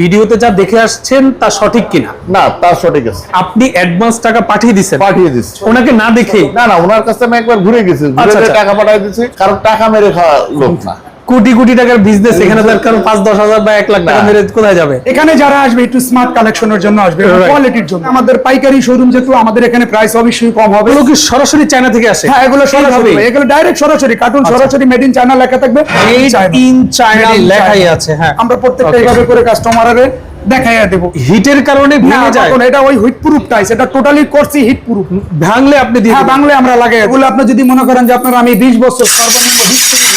ভিডিওতে যা দেখে আসছেন তা সঠিক কিনা? না তা সঠিক আছে। আপনি অ্যাডভান্স টাকা পাঠিয়ে দিচ্ছেন পাঠিয়ে দিচ্ছি। ওনাকে না দেখে? না না ওনার কাছে আমি একবার ঘুরে গেছি। ঘুরে আচ্ছা, আচ্ছা। টাকা পাঠিয়ে দিচ্ছি কারণ টাকা মেরে খাওয়া লোক না। কোটি কোটি টাকার বিজনেস এখানে তার কারণ পাঁচ দশ হাজার বা এক লাখ টাকা মেরে কোথায় যাবে? এখানে যারা আসবে একটু স্মার্ট কালেকশনের জন্য আসবে কোয়ালিটির জন্য। আমাদের পাইকারি শোরুম যেহেতু আমাদের এখানে প্রাইস অবশ্যই কম হবে। এগুলো কি সরাসরি চায়না থেকে আসে? হ্যাঁ এগুলো সরাসরি। এগুলো ডাইরেক্ট সরাসরি কার্টুন সরাসরি মেড ইন চায়না লেখা থাকবে। Made in লেখাই আছে, হ্যাঁ। আমরা প্রত্যেকটা. এইভাবে করে কাস্টমারের দেখাইয়া দেবো। হিটের কারণে ভেঙে যায়। এটা ওই হিট প্রুফ টাইস এটা টোটালি করছি হিট প্রুফ ভাঙলে আপনি দিয়ে হ্যাঁ দিবেন। বাংলায় আমরা লাগাই এগুলো আপনি যদি মনে করেন যে আপনার আমি 20 বছর সর্বনিম্ন 20 তিরিশ বছর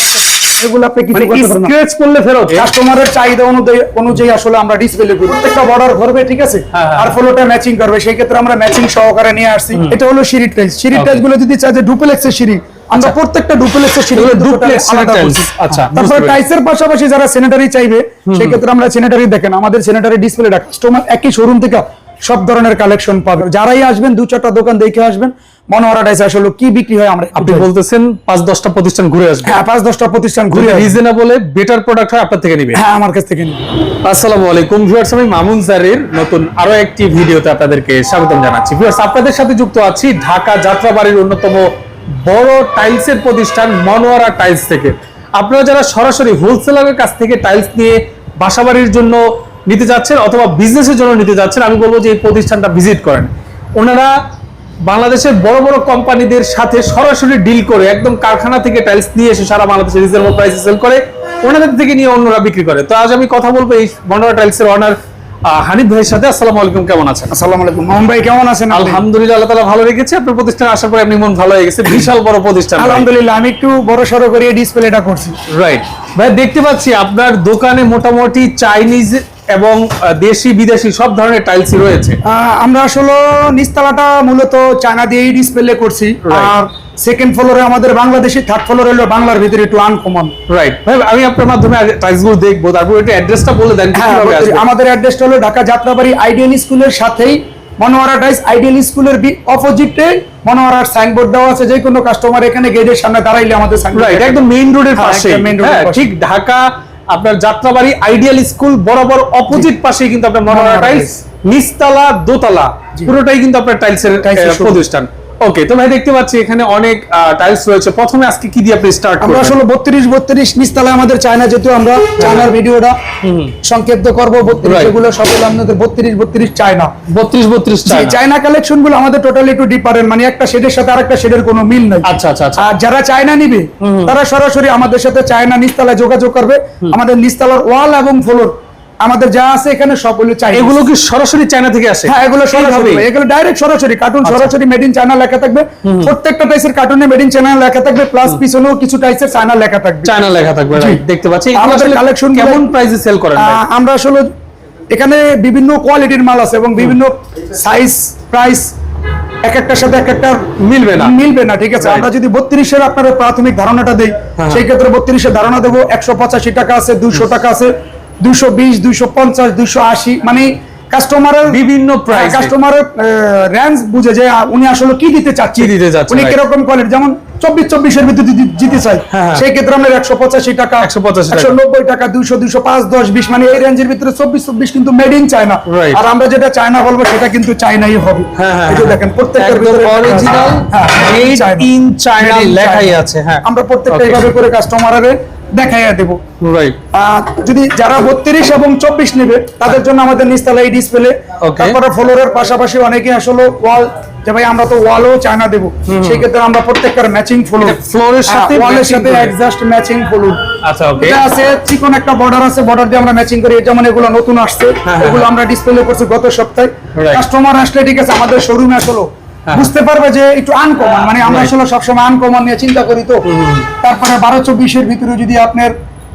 এগুলো আপনি কিছু মানে করতে পারবেন স্ক্র্যাচ করলে ফেরত। কাস্টমারের চাহিদা অনুযায়ী অনুযায়ী আসলে আমরা ডিসপ্লে করি প্রত্যেকটা বর্ডার করবে ঠিক আছে? হ্যাঁ, হ্যাঁ। আর ফলোটা ম্যাচিং করবে। সেই ক্ষেত্রে আমরা ম্যাচিং সহকারে নিয়ে আসছি। এটা হলো সিঁড়ি টাইস সিঁড়ি গুলো যদি চাই যে ডুপ্লেক্সের সিঁড়ি আমরা প্রত্যেকটা ডুপ্লেক্সের সিঁড়ি আলাদা করছি। আচ্ছা, তারপর। পাশাপাশি যারা স্যানিটারি চাইবে সেই ক্ষেত্রে আমরা স্যানিটারি দেখেন। আমাদের স্যানিটারি ডিসপ্লেটা কাস্টমার একই শোরুম থেকে সব ধরনের কালেকশন পাবে। যারাই আসবেন দু চারটা দোকান দেখে আসবেন মনোহরা আসলে কি বিক্রি হয় আমরা আপনি বলতেছেন পাঁচ দশটা প্রতিষ্ঠান ঘুরে আসবে। হ্যাঁ পাঁচ দশটা প্রতিষ্ঠান ঘুরে। রিজনেবলে বেটার প্রোডাক্ট হয় আপনার থেকে নিবে। হ্যাঁ আমার কাছ থেকে আসসালামু আলাইকুম ভিউয়ার্স আমি মামুন স্যারের নতুন আরও একটি ভিডিওতে আপনাদেরকে স্বাগতম জানাচ্ছি। ভিউয়ার্স আপনাদের সাথে যুক্ত আছি ঢাকা যাত্রাবাড়ির অন্যতম বড় টাইলসের প্রতিষ্ঠান মনোয়ারা টাইলস থেকে। আপনারা যারা সরাসরি হোলসেলারের কাছ থেকে টাইলস নিয়ে বাসাবাড়ির জন্য নিতে যাচ্ছেন অথবা বিজনেসের জন্য নিতে যাচ্ছেন আমি বলব যে এই প্রতিষ্ঠানটা ভিজিট করেন। ওনারা বাংলাদেশের বড় বড় কোম্পানিদের সাথে সরাসরি ডিল করে একদম কারখানা থেকে টাইলস নিয়ে এসে সারা বাংলাদেশে রিজনেবল প্রাইসে সেল করে ওনাদের থেকে নিয়ে অন্যরা বিক্রি করে। তো আজ আমি কথা বলব এই মনোরা টাইলসের অনার হানিফ ভাইয়ের সাথে। আসসালামু আলাইকুম কেমন আছেন? আসসালামু আলাইকুম। মোহন ভাই কেমন আছেন? আলহামদুলিল্লাহ আল্লাহ তাআলা ভালো রেখেছে। আপনার প্রতিষ্ঠান আসার পরে আপনি মন ভালো হয়ে গেছে। বিশাল বড় প্রতিষ্ঠান আলহামদুলিল্লাহ আমি একটু বড় সড়ো করে ডিসপ্লেটা করছি। রাইট ভাই দেখতে পাচ্ছি আপনার দোকানে মোটামুটি চাইনিজ এবং দেশি বিদেশি সব ধরনের টাইলসই রয়েছে। আমরা আসলে নিচতলাটা মূলত চায়না দিয়েই ডিসপ্লে করছি। আর সেকেন্ড ফ্লোরে আমাদের বাংলাদেশি থার্ড ফ্লোর হলো বাংলার ভিতরে একটু আনকমন রাইট ভাই আমি আপনার মাধ্যমে টাইলসগুলো দেখব তারপর একটু অ্যাড্রেসটা বলে দেন হ্যাঁ আমাদের অ্যাড্রেসটা হলো ঢাকা যাত্রাবাড়ি আইডিয়াল স্কুলের সাথেই মনোয়ারা টাইস আইডিয়াল স্কুলের অপোজিটে মনোয়ারার সাইনবোর্ড দেওয়া আছে। যে কোনো কাস্টমার এখানে গেটের সামনে দাঁড়াইলে আমাদের একদম মেইন রোডের পাশে। ঠিক ঢাকা আপনার যাত্রাবাড়ি আইডিয়াল স্কুল বরাবর অপোজিট পাশে কিন্তু আপনার মনোহরা টাইলস নিচতলা দোতলা পুরোটাই কিন্তু আপনার টাইলসের প্রতিষ্ঠান। ওকে তো ভাই দেখতে পাচ্ছি এখানে অনেক টাইলস রয়েছে। প্রথমে আজকে কি দিয়ে আপনি স্টার্ট আমরা আসলে বত্রিশ বত্রিশ নিচতলায় আমাদের চায়না যেহেতু আমরা চায়নার ভিডিওটা সংক্ষিপ্ত করব এগুলো হলো আপনাদের বত্রিশ বত্রিশ চায়না 32 32 চায়না চায়না কালেকশনগুলো আমাদের টোটালি একটু ডিফারেন্ট মানে একটা শেডের সাথে আরেকটা শেডের কোনো মিল নাই। আচ্ছা আচ্ছা আচ্ছা। আর যারা চায়না নিবে তারা সরাসরি আমাদের সাথে চায়না নিচতলায় যোগাযোগ করবে। আমাদের নিচতলার ওয়াল এবং ফ্লোর আমাদের যা আছে এখানে সবগুলো চাই এগুলো কি সরাসরি চায়না থেকে আসে? হ্যাঁ এগুলো সরাসরি। এগুলো ডাইরেক্ট সরাসরি কার্টুন সরাসরি মেড ইন চায়না লেখা থাকবে। প্রত্যেকটা টাইসের কার্টুনে মেড ইন চায়না লেখা থাকবে প্লাস পিছনেও কিছু টাইসের চায়না লেখা থাকবে। চায়না লেখা থাকবে। দেখতে পাচ্ছি। আমাদের গুলো- কেমন প্রাইসে সেল করেন? আমরা আসলে এখানে বিভিন্ন কোয়ালিটির মাল আছে এবং বিভিন্ন সাইজ প্রাইস এক একটার সাথে এক একটা মিলবে না। মিলবে না ঠিক আছে? আমরা যদি বত্রিশের আপনার প্রাথমিক ধারণাটা দেই হ্যাঁ। সেই ক্ষেত্রে বত্রিশের ধারণা দেবো একশো পঁচাশি টাকা আছে দুইশো টাকা আছে। বিশ পঞ্চাশ আশি মানে কাস্টমারের বিভিন্ন প্রাইস কাস্টমারের রেঞ্জ বুঝে যে উনি আসলে কি দিতে চাচ্ছে দিতে চাচ্ছে, উনি কীরকম কোয়ালিটি যেমন চব্বিশ চব্বিশের ভিতরে জিতে চাই হ্যাঁ, হ্যাঁ। সেই ক্ষেত্রে আমরা একশো পঁচাশি টাকা 185 টাকা। একশো নব্বই টাকা দুইশো দুইশো পাঁচ দশ বিশ মানে এই রেঞ্জের ভিতরে চব্বিশ চব্বিশ কিন্তু মেড ইন চায়না আর আমরা যেটা চায়না বলব সেটা কিন্তু চায়নাই হবে। হ্যাঁ, হ্যাঁ, হ্যাঁ। দেখেন প্রত্যেকটার ভিতরে অরিজিনাল হ্যাঁ। ইন চায়না লেখাই আছে হ্যাঁ। আমরা প্রত্যেকটা এইভাবে করে কাস্টমারের দেখাইয়া দেবো। রাইট যদি যারা বত্রিশ এবং চব্বিশ নেবে তাদের জন্য আমাদের এই ডিসপ্লে তারপরে ফ্লোরের পাশাপাশি অনেকে আসলে ওয়াল যে ভাই আমরা তো ওয়ালও চায়না দেবো। সেই ক্ষেত্রে আমরা প্রত্যেকটার ম্যাচিং ফ্লোর এটা floor এর সাথে ওয়ালের সাথে। ম্যাচিং ফ্লোর আচ্ছা ওকে এটা আছে চিকন একটা বর্ডার আছে বর্ডার দিয়ে আমরা ম্যাচিং করি। যেমন এগুলো নতুন আসছে হ্যাঁ, এগুলো আমরা ডিসপ্লে করছি গত সপ্তাহে। কাস্টমার আসলে ঠিক আছে আমাদের শোরুমে আসলো। বুঝতে পারবে যে একটু আনকমন মানে আমরা আসলে সবসময় আনকমন নিয়ে চিন্তা করি তো। তারপরে বারো চব্বিশের ভিতরে যদি আপনার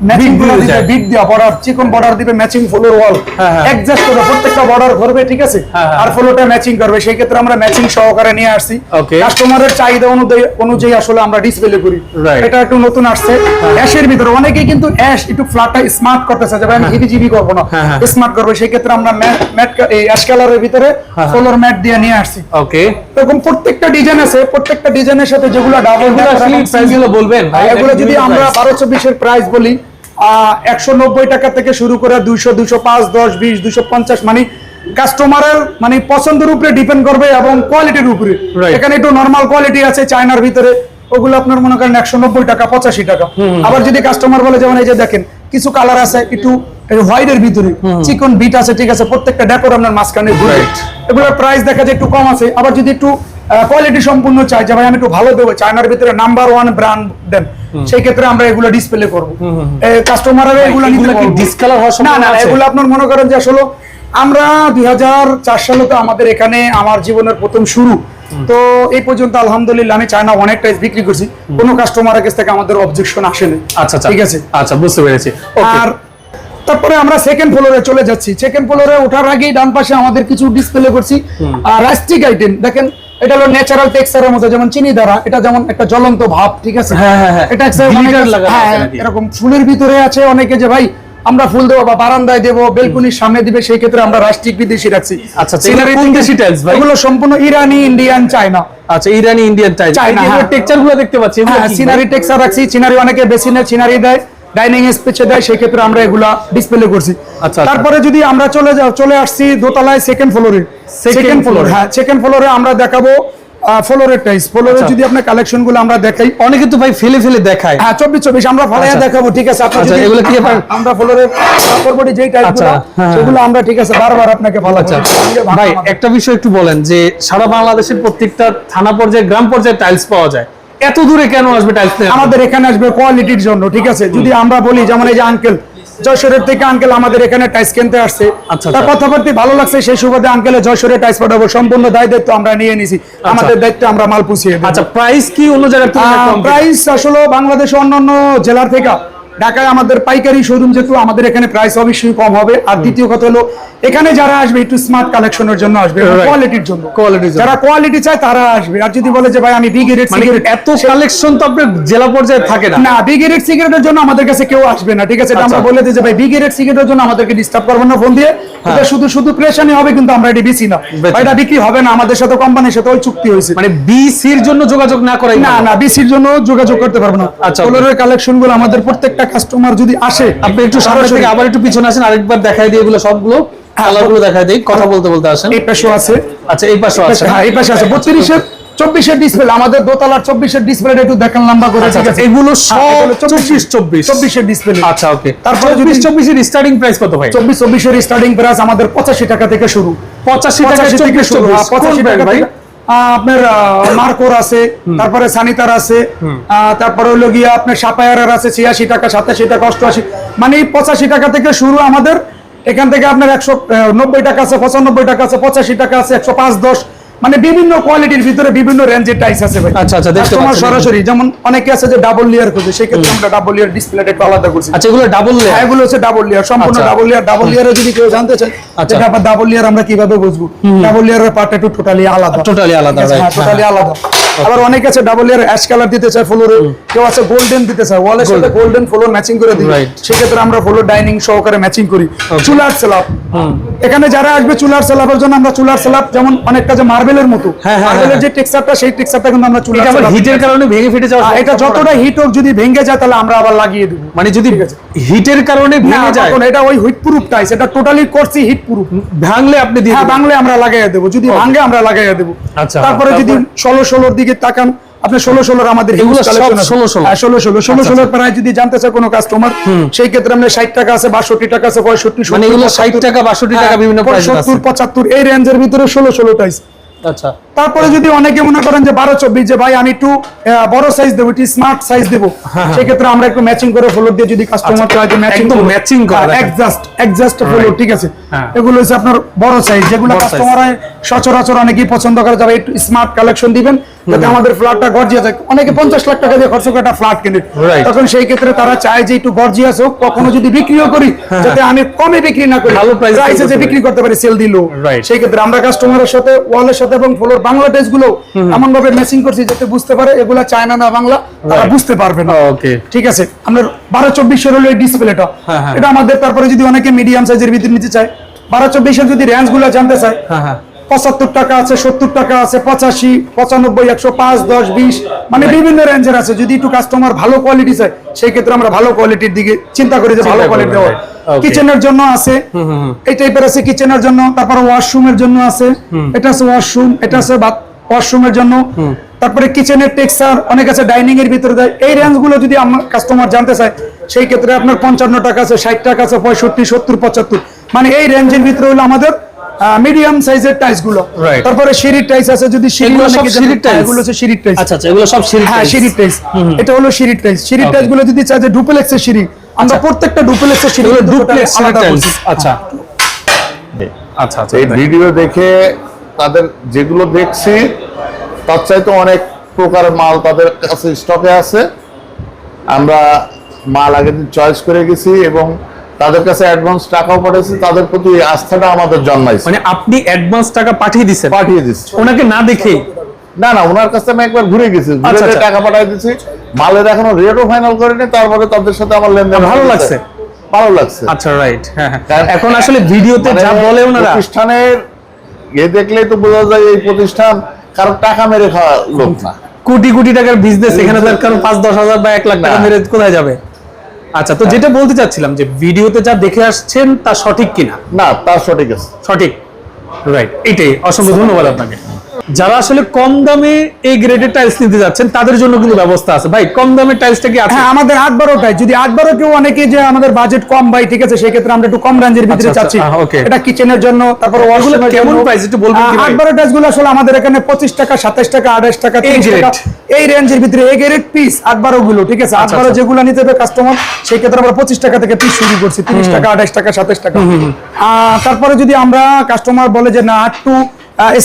ম্যাচিং করে দিবে বিট দেওয়া বর্ডার চিকন বর্ডার দিবে ম্যাচিং ফ্লোর ওয়াল হ্যাঁ, হ্যাঁ। অ্যাডজাস্ট করবে প্রত্যেকটা বর্ডার করবে ঠিক আছে? হ্যাঁ, হ্যাঁ। আর ফ্লোরটা ম্যাচিং করবে সেই ক্ষেত্রে আমরা ম্যাচিং সহকারে নিয়ে আসছি। কাস্টমারের চাহিদা অনুযায়ী অনুযায়ী আসলে আমরা ডিসপ্লে করি। এটা একটু নতুন আসছে। অ্যাশের ভিতরে অনেকেই কিন্তু অ্যাশ একটু ফ্ল্যাটটা স্মার্ট করতেছে যে আমি হিবি জিবি করব না। হ্যাঁ, হ্যাঁ। স্মার্ট করব সেই ক্ষেত্রে আমরা ম্যাট এই অ্যাশ কালারের ভিতরে হ্যাঁ। ফ্লোর ম্যাট দিয়ে নিয়ে আসছি। ওকে এরকম প্রত্যেকটা ডিজাইন আছে প্রত্যেকটা ডিজাইনের সাথে যেগুলো ডাবল প্রাইসগুলো বলবেন এগুলো যদি আমরা বারো চব্বিশের প্রাইস বলি একশো নব্বই টাকা থেকে শুরু করে দুইশো দুইশো পাঁচ দশ বিশ দুইশো পঞ্চাশ মানে কাস্টমারের মানে পছন্দের উপরে ডিপেন্ড করবে এবং কোয়ালিটির উপরে। এখানে একটু নর্মাল কোয়ালিটি আছে চায়নার ভিতরে ওগুলো আপনার মনে করেন একশো নব্বই টাকা পঁচাশি টাকা। আবার যদি কাস্টমার বলে যেমন এই যে দেখেন কিছু কালার আছে একটু হোয়াইটের ভিতরে চিকন বিট আছে ঠিক আছে প্রত্যেকটা ডেকোর আপনার মাঝখানে. এগুলোর প্রাইস দেখা যায় একটু কম আছে আবার যদি একটু কোয়ালিটি সম্পূর্ণ চাই। যে ভাই আমি একটু ভালো দেবো চায়নার ভিতরে নাম্বার ওয়ান ব্র্যান্ড দেন। সেই ক্ষেত্রে আমরা এগুলো ডিসপ্লে করব। কাস্টমাররা এগুলো নিতে এগুলো কি বলব। discolor হওয়ার না না না, এগুলো আপনার মনে করেন যে আসলে আমরা দুই সালে তো আমাদের এখানে আমার জীবনের প্রথম শুরু। তো এই পর্যন্ত আলহামদুলিল্লাহ আমি চায়না অনেক টাইস বিক্রি করছি। কোনো কাস্টমারের কাছ থেকে আমাদের অবজেকশন আসেনি আচ্ছা আচ্ছা। ঠিক আছে? আচ্ছা বুঝতে পেরেছি. আর তারপরে আমরা সেকেন্ড ফ্লোরে চলে যাচ্ছি। সেকেন্ড ফ্লোরে ওঠার আগেই ডান পাশে আমাদের কিছু ডিসপ্লে করছি। আর রাস্টিক আইটেম দেখেন এটা হলো ন্যাচারাল টেক্সচারের মতো যেমন চিনি দ্বারা এটা যেমন একটা জ্বলন্ত ভাব ঠিক আছে হ্যাঁ, হ্যাঁ, হ্যাঁ। এটা হ্যাঁ, এরকম ফুলের ভিতরে আছে অনেকে যে ভাই আমরা ফুল দেবো বা বারান্দায় দেবো বেলকুনির সামনে দিবে সেই ক্ষেত্রে আমরা রাষ্ট্রিক বিদেশি রাখছি আচ্ছা, আচ্ছা, এগুলো কোন দেশি tiles ভাই? এগুলো সম্পূর্ণ ইরানি ইন্ডিয়ান চায়না আচ্ছা ইরানি ইন্ডিয়ান চায়না, হ্যাঁ। টেক্সচারগুলো দেখতে পাচ্ছি হ্যাঁ সিনারি ভাই? টেক্সচার রাখছি সিনারি অনেকে বেশি বেসিনে সিনারি দেয় ডাইনিং স্পেসে দেয় সেই ক্ষেত্রে আমরা এগুলা ডিসপ্লে করছি। আচ্ছা। তারপরে যদি আমরা চলে যাও চলে আসছি দোতলায় সেকেন্ড ফ্লোরে সেকেন্ড ফ্লোর হ্যাঁ সেকেন্ড ফ্লোরে আমরা দেখাবো ফ্লোরের টাইস ফ্লোরে আচ্ছা। যদি আপনার কালেকশনগুলো আমরা দেখাই। অনেকে তো ভাই ফেলে ফেলে দেখায়। হ্যাঁ চব্বিশ চব্বিশ আমরা ফালাইয়া আচ্ছা। দেখাবো ঠিক আছে? আপনি আচ্ছা, যদি- এগুলো কি আপনার- আমরা যেই টাইপ আচ্ছা, হ্যাঁ, সেগুলো আমরা ঠিক আছে বারবার আপনাকে ভালো আচ্ছা। ভাই একটা বিষয় একটু বলেন যে সারা বাংলাদেশের প্রত্যেকটা থানা পর্যায়ে গ্রাম পর্যায়ে টাইলস পাওয়া যায়। এত দূরে কেন আসবে টাইলস আমাদের এখানে আসবে কোয়ালিটির জন্য ঠিক আছে? যদি আমরা বলি যেমন এই যে আঙ্কেল যশোরের থেকে আঙ্কেল আমাদের এখানে টাইস কিনতে আসছে। আচ্ছা, তার কথা কথাবার্তি ভালো লাগছে সেই সুবাদে আঙ্কেলে যশোরে টাইস পাঠাবো। সম্পূর্ণ দায় দায়িত্ব আমরা নিয়ে নিছি। আমাদের দায়িত্ব আমরা মাল পুষিয়ে। আচ্ছা প্রাইস কি অন্য জায়গার প্রাইস আসলে বাংলাদেশ অন্যান্য জেলার থেকে ঢাকায় আমাদের পাইকারি শোরুম যেহেতু আমাদের এখানে প্রাইস অবশ্যই কম হবে। আর দ্বিতীয় কথা হলো এখানে যারা আসবে একটু স্মার্ট কালেকশনের জন্য আসবে কোয়ালিটির জন্য। Quality-র যারা কোয়ালিটি চায় তারা আসবে। আর যদি বলে যে ভাই আমি বিগ রেট মানে সিগারেট এত কালেকশন তো আপনার জেলা পর্যায়ে থাকে না। না বিগ রেট সিগারেটের জন্য আমাদের কাছে কেউ আসবে না ঠিক আছে? এটা আমরা আচ্ছা। বলে দিই যে ভাই বিগ রেট সিগারেটের জন্য আমাদেরকে ডিস্টার্ব করবেন না ফোন দিয়ে। এটা শুধু শুধু প্রেশানি হবে কিন্তু আমরা এটি বেশি না। এটা বিক্রি হবে না। আমাদের সাথে কোম্পানির সাথে ওই চুক্তি হয়েছে। মানে বিসির জন্য যোগাযোগ না করাই না। না বিসির জন্য যোগাযোগ করতে পারব না। আচ্ছা, কালেকশনগুলো আমাদের প্রত্যেকটা কাস্টমার যদি আসে আপনি একটু সামনে থেকে আবার একটু পিছনে আসেন আরেকবার দেখাই দিই এগুলো সবগুলো কালারগুলো দেখাই দিই কথা বলতে বলতে আসেন। এই পাশেও আছে। আচ্ছা এই পাশে আছে হ্যাঁ এই পাশে আছে। বত্রিশের চব্বিশের ডিসপ্লে আমাদের দোতলার চব্বিশের ডিসপ্লে একটু দেখান লম্বা করে আচ্ছা, ঠিক আচ্ছা, আছে? এগুলো সব হ্যাঁ, এগুলো চব্বিশ চব্বিশ চব্বিশের ডিসপ্লে আচ্ছা ওকে তারপরে চব্বিশ যদি- চব্বিশের স্টার্টিং প্রাইস কত ভাই? চব্বিশ চব্বিশের স্টার্টিং প্রাইস আমাদের পঁচাশি টাকা থেকে শুরু। পঁচাশি টাকা থেকে শুরু। হ্যাঁ, পঁচাশি টাকা ভাই? আপনার মার্কোর আছে তারপরে সানিতার আছে তারপরে হলো গিয়া আপনার সাপায়ারের আছে ছিয়াশি টাকা সাতাশি টাকা অষ্টআশি মানে পঁচাশি টাকা থেকে শুরু আমাদের এখান থেকে আপনার একশো নব্বই টাকা আছে পঁচানব্বই টাকা আছে পঁচাশি টাকা আছে একশো পাঁচ দশ মানে বিভিন্ন কোয়ালিটির ভিতরে বিভিন্ন রেঞ্জের টাইস আছে ভাই আচ্ছা, আচ্ছা, দেখতে পাচ্ছি। সরাসরি যেমন অনেকে আছে যে ডাবল লেয়ার করছে সেক্ষেত্রে আমরা ডাবল লেয়ার ডিসপ্লেটা একটু আলাদা করছি আচ্ছা এগুলো ডাবল হ্যাঁ, এগুলো হচ্ছে ডাবল লেয়ার সম্পূর্ণ। ডাবল লেয়ার ডাবল লেয়ারে যদি কেউ জানতে চায় আচ্ছা। আবার ডাবল লেয়ার আমরা কীভাবে বুঝব ডাবল লেয়ারের পার্টটা একটু টোটালি আলাদা টোটালি আলাদা, ভাই টোটালি হ্যাঁ। আলাদা আবার অনেক আছে ডাবল লেয়ার অ্যাশ কালার দিতে চায় ফ্লোরে কেউ আছে গোল্ডেন দিতে চায়। ওয়ালের সাথে গোল্ডেন ফ্লোর ম্যাচিং করে দিই. সেক্ষেত্রে আমরা ফ্লোর ডাইনিং সহকারে ম্যাচিং করি। চুলার স্ল্যাব এখানে যারা আসবে চুলার স্ল্যাবের জন্য আমরা চুলার স্ল্যাব যেমন অনেকটা যে মার্বেলের মতো হ্যাঁ, হ্যাঁ, মার্বেলের হ্যাঁ। যে টেক্সচারটা সেই টেক্সচারটা কিন্তু আমরা চুলার slab- হিটের কারণে ভেঙে ফেটে যাওয়া এটা যতটা হিট হোক যদি ভেঙে যায় তাহলে আমরা আবার লাগিয়ে দেবো। মানে যদি হিটের কারণে ভেঙে যায় তখন এটা ওই হিট প্রুফ টাইস এটা টোটালি করছি হিট প্রুফ ভাঙলে আপনি দিয়ে ভাঙলে আমরা লাগাইয়া দেবো। যদি ভাঙে আমরা লাগাইয়া দেবো। আচ্ছা, তারপরে যদি তারপর? ষোলো ষোলোর দিকে তাকান। আপনি ষোলো ষোলোর আমাদের এগুলো সব 16 ষোলো ষোলো। ষোলো ষোলো। আচ্ছা, ষোলোর প্রায় যদি জানতে চায় কোনো কাস্টমার সেই ক্ষেত্রে আমরা ষাট টাকা আছে বাষট্টি টাকা আছে পঁয়ষট্টি মানে 60 টাকা, 62 টাকা বিভিন্ন হ্যাঁ, সত্তর পঁচাত্তর এই রেঞ্জের ভিতরে ষোলো ষোলো টাইস আচ্ছা। তারপরে যদি অনেকে মনে করেন যে বারো চব্বিশ যে ভাই আমি একটু বড় সাইজ দেবো একটু স্মার্ট সাইজ দেবো সেক্ষেত্রে আমরা একটু ম্যাচিং করে ফ্লোর দিয়ে যদি কাস্টমার চায় যে ম্যাচিং matching করা একজাস্ট ফ্লোর ঠিক আছে? হ্যাঁ। এগুলো হচ্ছে আপনার বড় সাইজ যেগুলো কাস্টমার সচরাচর অনেকেই পছন্দ করে যাবে একটু স্মার্ট কালেকশন দিবেন যাতে আমাদের ফ্ল্যাটটা গর্জিয়াস হয় অনেকে পঞ্চাশ লাখ টাকা দিয়ে খরচ করে একটা ফ্ল্যাট কিনে। তখন সেই ক্ষেত্রে তারা চায় যে একটু গর্জিয়াস হোক কখনো যদি বিক্রিও করি যাতে আমি কমে বিক্রি না করি। হ্যাঁ, ভালো প্রাইসে যে বিক্রি করতে পারি সেল দিলো। সেই ক্ষেত্রে আমরা কাস্টমারের সাথে ওয়ালের সাথে এবং ফ্লোর বাংলা টেস্টগুলো এমন ভাবে ম্যাচিং করছি যাতে বুঝতে পারে এগুলা চায়না না বাংলা তারা বুঝতে পারবে না। ওকে ঠিক আছে? আপনার বারো চব্বিশের হলো এই ডিসপ্লেটা হ্যাঁ, হ্যাঁ। এটা আমাদের তারপরে যদি অনেকে মিডিয়াম সাইজের ভিতরে নিতে চায় বারো চব্বিশের যদি রেঞ্জগুলো জানতে চায় হ্যাঁ হ্যাঁ। পঁচাত্তর টাকা আছে সত্তর টাকা আছে পঁচাশি পঁচানব্বই একশো পাঁচ দশ বিশ মানে বিভিন্ন রেঞ্জের আছে। যদি একটু কাস্টমার ভালো কোয়ালিটি চায় সেই ক্ষেত্রে আমরা ভালো কোয়ালিটির দিকে চিন্তা করি যে ভালো কোয়ালিটি দেওয়া কিচেনের জন্য আছে। এই টাইপের আছে কিচেনের জন্য তারপর ওয়াশরুমের জন্য আছে। এটা আছে ওয়াশরুম এটা আছে ওয়াশরুমের জন্য। তারপরে কিচেনের টেক্সচার অনেক আছে ডাইনিং এর ভিতরে দেয়। এই রেঞ্জগুলো যদি আমার কাস্টমার জানতে চায় সেই ক্ষেত্রে আপনার পঞ্চান্ন টাকা আছে ষাট টাকা আছে পঁয়ষট্টি সত্তর পঁচাত্তর। মানে এই রেঞ্জের ভিতরে হলো আমাদের মিডিয়াম সাইজের টাইলসগুলো। তারপরে সিঁড়ির টাইলস আছে যদি সিঁড়ির? এগুলো হচ্ছে সিঁড়ির টাইলস আচ্ছা আচ্ছা এগুলো সব সিঁড়ি হ্যাঁ সিঁড়ির টাইলস এটা হলো সিঁড়ির টাইলস সিঁড়ির. টাইলসগুলো যদি চাই যে ডুপ্লেক্সের সিঁড়ি আমরা প্রত্যেকটা ডুপ্লেক্সের সিঁড়ি ডুপ্লেক্স আলাদা আচ্ছা। আচ্ছা আচ্ছা। এই ভিডিও দেখে তাদের যেগুলো দেখছি তার চাইতে অনেক প্রকার মাল তাদের কাছে স্টকে আছে। আমরা মাল আগের দিন চয়েস করে গেছি এবং তাদের কাছে অ্যাডভান্স টাকাও পাঠাইছি তাদের প্রতি আস্থাটা আমাদের জন্মাইছে। মানে আপনি অ্যাডভান্স টাকা পাঠিয়ে দিচ্ছেন পাঠিয়ে দিচ্ছি। ওনাকে না দেখেই না না ওনার কাছে আমি একবার ঘুরে গেছি। ঘুরে আচ্ছা, যেয়ে আচ্ছা। টাকা পাঠিয়ে দিচ্ছি। মালের এখনও রেটও ফাইনাল করিনি তারপরে তাদের সাথে আমার লেনদেন ভালো লাগছে? ভালো লাগছে। আচ্ছা রাইট হ্যাঁ হ্যাঁ। এখন আসলে ভিডিওতে মানে যা বলে ওনারা প্রতিষ্ঠানের এ দেখলেই তো বোঝা যায় এই প্রতিষ্ঠান কারও টাকা মেরে খাওয়া লোক না। কোটি কোটি টাকার বিজনেস এখানে তার কারণ পাঁচ দশ হাজার বা এক লাখ টাকা মেরে কোথায় যাবে? আচ্ছা তো যেটা বলতে চাচ্ছিলাম যে ভিডিওতে যা দেখে আসছেন তা সঠিক কিনা? না তা সঠিক আছে। সঠিক। রাইট এটাই। অসংখ্য ধন্যবাদ আপনাকে। যারা আসলে কম দামে এই গ্রেডের টাইলস নিতে যাচ্ছেন তাদের জন্য কিন্তু ব্যবস্থা আছে। ভাই কম দামের টাইলসটা কি আছে? হ্যাঁ আমাদের আট বারোটাই যদি আট বারো কেউ অনেকে যে আমাদের বাজেট কম ভাই ঠিক আছে সেক্ষেত্রে আমরা একটু কম রেঞ্জের ভিতরে আচ্ছা, আচ্ছা, চাচ্ছি এটা কিচেনের জন্য তারপর এর কেমন price? একটু বলবেন কি? আট বারো টাইলসগুলো আসলে আমাদের এখানে পঁচিশ টাকা সাতাশ টাকা আঠাশ টাকা এই 30 টাকা এই রেঞ্জের ভিতরে এই গ্রেড পিস আট বারো গুলো ঠিক আছে? আট আচ্ছা, বারো আচ্ছা। যেগুলো নিতে হবে কাস্টমার সেই ক্ষেত্রে আমরা পঁচিশ টাকা থেকে পিস শুরু করছি তিরিশ টাকা আঠাশ টাকা সাতাশ টাকা। আহ, তারপরে যদি আমরা কাস্টমার বলে যে না একটু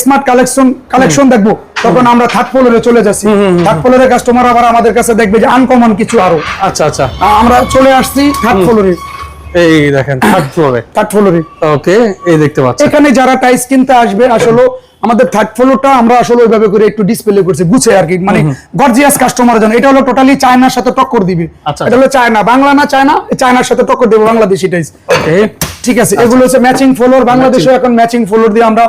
স্মার্ট কালেকশন কালেকশন দেখব। তখন আমরা থার্ড ফ্লোরে চলে যাচ্ছি। থার্ড ফ্লোরে কাস্টমার আবার আমাদের কাছে দেখবে যে আনকমন কিছু আরও। আচ্ছা আচ্ছা। আমরা চলে আসছি থার্ড ফ্লোরে এই দেখেন থার্ড ফ্লোরে থার্ড ফ্লোরে ওকে এই দেখতে পাচ্ছেন। এখানে যারা টাইস কিনতে আসবে আসলে আমাদের থার্ড ফ্লোরটা আমরা আসলে ওইভাবে করে একটু ডিসপ্লে করছি গুছে আর কি। মানে গর্জিয়াস কাস্টমারের জন্য এটা হলো টোটালি চায়নার সাথে টক্কর দিবে। আচ্ছা। এটা হলো চায়না বাংলা না চায়না চায়নার সাথে টক্কর দেবে বাংলাদেশি টাইস ঠিক আছে এগুলো হচ্ছে ম্যাচিং ফ্লোর বাংলাদেশে এখন ম্যাচিং ফ্লোর দিয়ে আমরা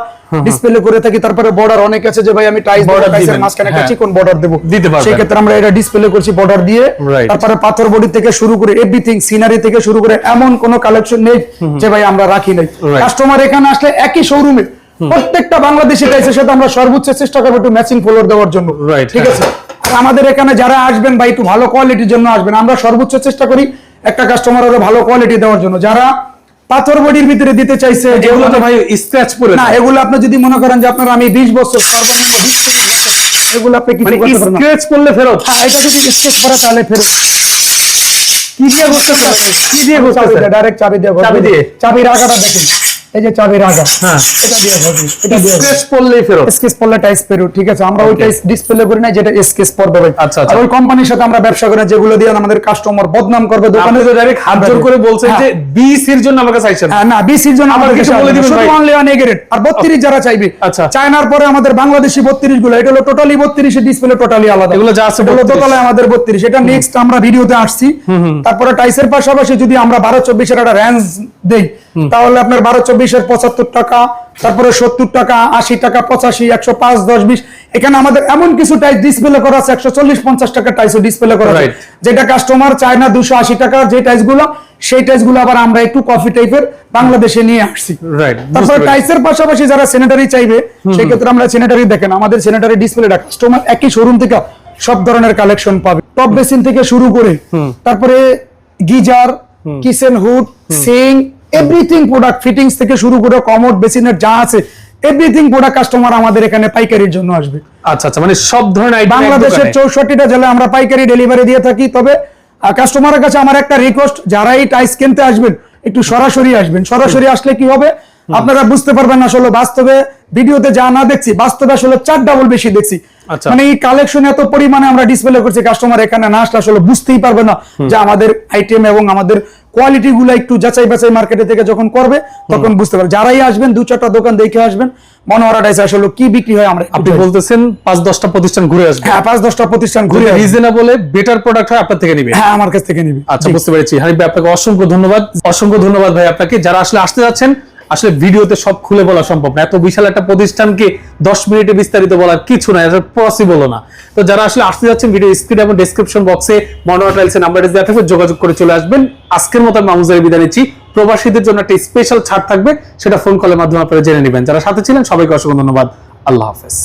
ডিসপ্লে করে থাকি তারপরে বর্ডার অনেক আছে যে ভাই আমি টাইস বর্ডার টাইসের। মাঝখানে একটা হ্যাঁ। চিকন বর্ডার দেবো। দিতে পারবেন। সেই ক্ষেত্রে আমরা এটা ডিসপ্লে করছি বর্ডার দিয়ে। তারপরে পাথর বডি থেকে শুরু করে এভরিথিং সিনারি থেকে শুরু করে এমন কোন কালেকশন নেই যে ভাই আমরা রাখি নাই। কাস্টমার এখানে আসলে একই শোরুমে প্রত্যেকটা বাংলাদেশি টাইসের সাথে আমরা সর্বোচ্চ চেষ্টা করব একটু ম্যাচিং ফ্লোর দেওয়ার জন্য। ঠিক হ্যাঁ। আছে আর আমাদের এখানে যারা আসবেন বা একটু ভালো কোয়ালিটির জন্য আসবেন। আমরা সর্বোচ্চ চেষ্টা করি একটা কাস্টমারের ভালো কোয়ালিটি দেওয়ার জন্য। যারা পাথর বডির ভিতরে দিতে চাইছে যেগুলো তো ভাই স্ক্র্যাচ পড়ে না এগুলো আপনি যদি মনে করেন যে আপনার আমি বিশ বছর সর্বনিম্ন বিশ তিরিশ বছর এগুলো আপনি কিছু মানে করতে পারবেন না। স্ক্র্যাচ করলে ফেরত? হ্যাঁ এটা যদি স্ক্র্যাচ করে তাহলে ফেরত। কি দিয়ে করতেছেন কি দিয়ে করতেছেন? ডাইরেক্ট চাবি দিয়ে চাবি দিয়ে? চাবির আগাটা দেখেন। এই যে আগা। হ্যাঁ। এটা দিয়ে ঘষি, এটা দিয়ে স্ক্র্যাচ পড়লেই ফেরত। স্কেচ পড়লে টাইস পেরো ঠিক আছে? আমরা ওই টাইস ডিসপ্লে করি না যেটা স্কেচ পড়বে ভাই। আচ্ছা, আচ্ছা। আর ওই কোম্পানির সাথে আমরা ব্যবসা করে যেগুলো দিয়ে আমাদের কাস্টমার বদনাম করবে দোকানে আপনি তো ডাইরেক্ট হাত জোর করে বলছেন হ্যাঁ। জন্য কাছে হ্যাঁ, না বিসির জন্য আমাদের কিছু বলে দিবেন ভাই। অনলি অন এগ্রেড আর 32 যারা চাইবে আচ্ছা। চায়নার পরে আমাদের বাংলাদেশি 32 গুলো এটা হলো টোটালি 32 ডিসপ্লে টোটালি আলাদা। এগুলো যা আছে এটা হলো 32 দোতলায় আমাদের 32 এটা নেক্সট আমরা ভিডিওতে আসছি। তারপরে টাইসের পাশাপাশি যদি আমরা 12 24 এর একটা রেঞ্জ দেই তাহলে আপনার 12 24 এর 75 টাকা তারপরে 70 টাকা 80 টাকা 85 105 10 20 এখানে আমাদের এমন কিছু টাইস ডিসপ্লে করা আছে 140 50 টাকা টাইসও ডিসপ্লে করা আছে। যেটা কাস্টমার চায় না 280 টাকা যে টাইসগুলো সেই টাইসগুলো আবার আমরা একটু কফি টাইপের বাংলাদেশে নিয়ে আসছি। তারপরে টাইসের পাশাপাশি যারা স্যানিটারি চাইবে সেই ক্ষেত্রে আমরা স্যানিটারি দেখেন আমাদের স্যানিটারি ডিসপ্লেটা কাস্টমার একই শোরুম থেকে সব ধরনের কালেকশন পাবে। টপ বেসিন থেকে শুরু করে তারপরে geyser kitchen hood sink everything product fittings থেকে শুরু করে কমোড বেসিনের যা আছে এভরিথিং প্রোডাক্ট কাস্টমার আমাদের এখানে পাইকারির জন্য আসবে। আচ্ছা আচ্ছা মানে সব ধরনের আইটেম বাংলাদেশের চৌষট্টিটা জেলায় আমরা পাইকারি ডেলিভারি দিয়ে থাকি তবে কাস্টমারের কাছে আমার একটা রিকোয়েস্ট যারা এই টাইস কিনতে আসবেন একটু সরাসরি আসবেন। সরাসরি আসলে কি হবে? আপনারা বুঝতে পারবেন আসলে বাস্তবে ভিডিওতে যা না দেখছি বাস্তবে আসলে চার ডাবল বেশি দেখছি। আচ্ছা। মানে এই কালেকশন এত পরিমাণে আমরা ডিসপ্লে করছি কাস্টমার এখানে না আসলে আসলে বুঝতেই পারবে না যে আমাদের আইটেম এবং আমাদের কোয়ালিটি গুলো একটু যাচাই বাছাই মার্কেটে থেকে যখন করবে তখন বুঝতে পারবে। যারাই আসবেন দু চারটা দোকান দেখে আসবেন মনোহরা টাইস আসলে কি বিক্রি হয় আমরা আপনি বলতেছেন পাঁচ দশটা প্রতিষ্ঠান ঘুরে আসবে। হ্যাঁ পাঁচ দশটা প্রতিষ্ঠান ঘুরে। রিজনেবলে বেটার প্রোডাক্ট হয় আপনার থেকে নিবে। হ্যাঁ আমার কাছ থেকে নিবি। আচ্ছা বুঝতে পেরেছি। হানিফ ভাই আপনাকে অসংখ্য ধন্যবাদ। অসংখ্য ধন্যবাদ ভাই আপনাকে। যারা আসলে আসতে যাচ্ছেন আসলে ভিডিওতে সব খুলে বলা সম্ভব না। এত বিশাল একটা প্রতিষ্ঠানকে দশ মিনিটে বিস্তারিত বলার কিছু না এটা পসিবল না। তো যারা আসলে আসতে যাচ্ছেন ভিডিও স্ক্রিন এবং ডিসক্রিপশন বক্সে মনোয়া টাইলসের নাম্বারটা দেওয়া থাকবে, যোগাযোগ করে চলে আসবেন। আজকের মতো আমি মামুজারি বিদায় নিচ্ছি। প্রবাসীদের জন্য একটা স্পেশাল ছাড় থাকবে, সেটা ফোন কলের মাধ্যমে আপনারা জেনে নেবেন। যারা সাথে ছিলেন, সবাইকে অসংখ্য ধন্যবাদ। আল্লাহ হাফেজ।